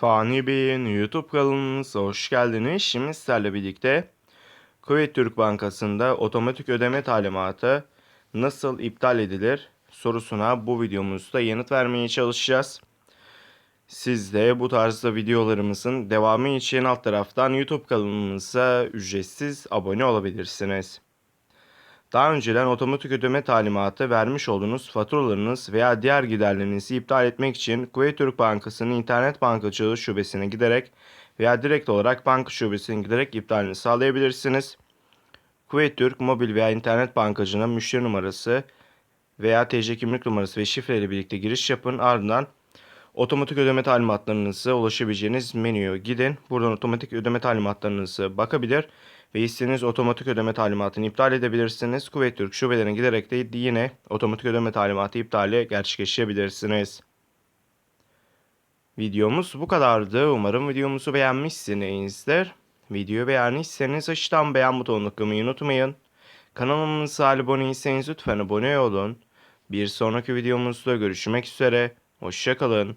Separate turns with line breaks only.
Fani Bey'in YouTube kanalımıza hoş geldiniz. Şimdi sizlerle birlikte Kuveyt Türk Bankası'nda otomatik ödeme talimatı nasıl iptal edilir sorusuna bu videomuzda yanıt vermeye çalışacağız. Siz de bu tarzda videolarımızın devamı için alt taraftan YouTube kanalımıza ücretsiz abone olabilirsiniz. Daha önceden otomatik ödeme talimatı vermiş olduğunuz faturalarınız veya diğer giderlerinizi iptal etmek için Kuveyt Türk Bankası'nın internet bankacılığı şubesine giderek veya direkt olarak banka şubesine giderek iptalini sağlayabilirsiniz. Kuveyt Türk mobil veya internet bankacılığına müşteri numarası veya TC kimlik numarası ve şifre ile birlikte giriş yapın. Ardından otomatik ödeme talimatlarınızı ulaşabileceğiniz menüye gidin. Buradan otomatik ödeme talimatlarınızı bakabilir ve istediğiniz otomatik ödeme talimatını iptal edebilirsiniz. Kuveyt Türk şubelerine giderek de yine otomatik ödeme talimatı iptali gerçekleştirebilirsiniz. Videomuz bu kadardı. Umarım videomuzu beğenmişsinizdir. Videoyu beğendiyseniz aşağıdan beğen butonuna tıklamayı unutmayın. Kanalımıza abone değilseniz lütfen abone olun. Bir sonraki videomuzda görüşmek üzere. Hoşçakalın.